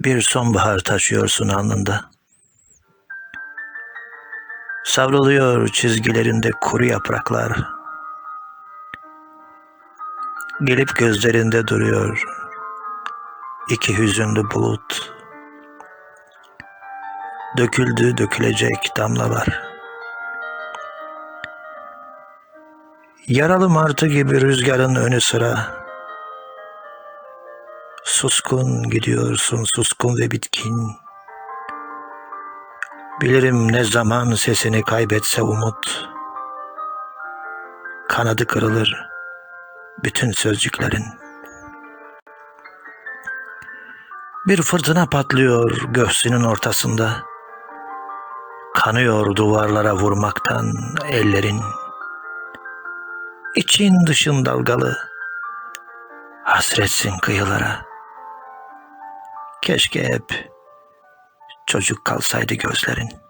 Bir sonbahar taşıyorsun alnında. Savruluyor çizgilerinde kuru yapraklar. Gelip gözlerinde duruyor iki hüzünlü bulut. Döküldü dökülecek damlalar. Yaralı martı gibi rüzgarın önü sıra. Suskun gidiyorsun, suskun ve bitkin. Bilirim ne zaman sesini kaybetse umut. Kanadı kırılır bütün sözcüklerin. Bir fırtına patlıyor göğsünün ortasında. Kanıyor duvarlara vurmaktan ellerin. İçin dışın dalgalı. Hasretsin kıyılara. Keşke hep çocuk kalsaydı gözlerin.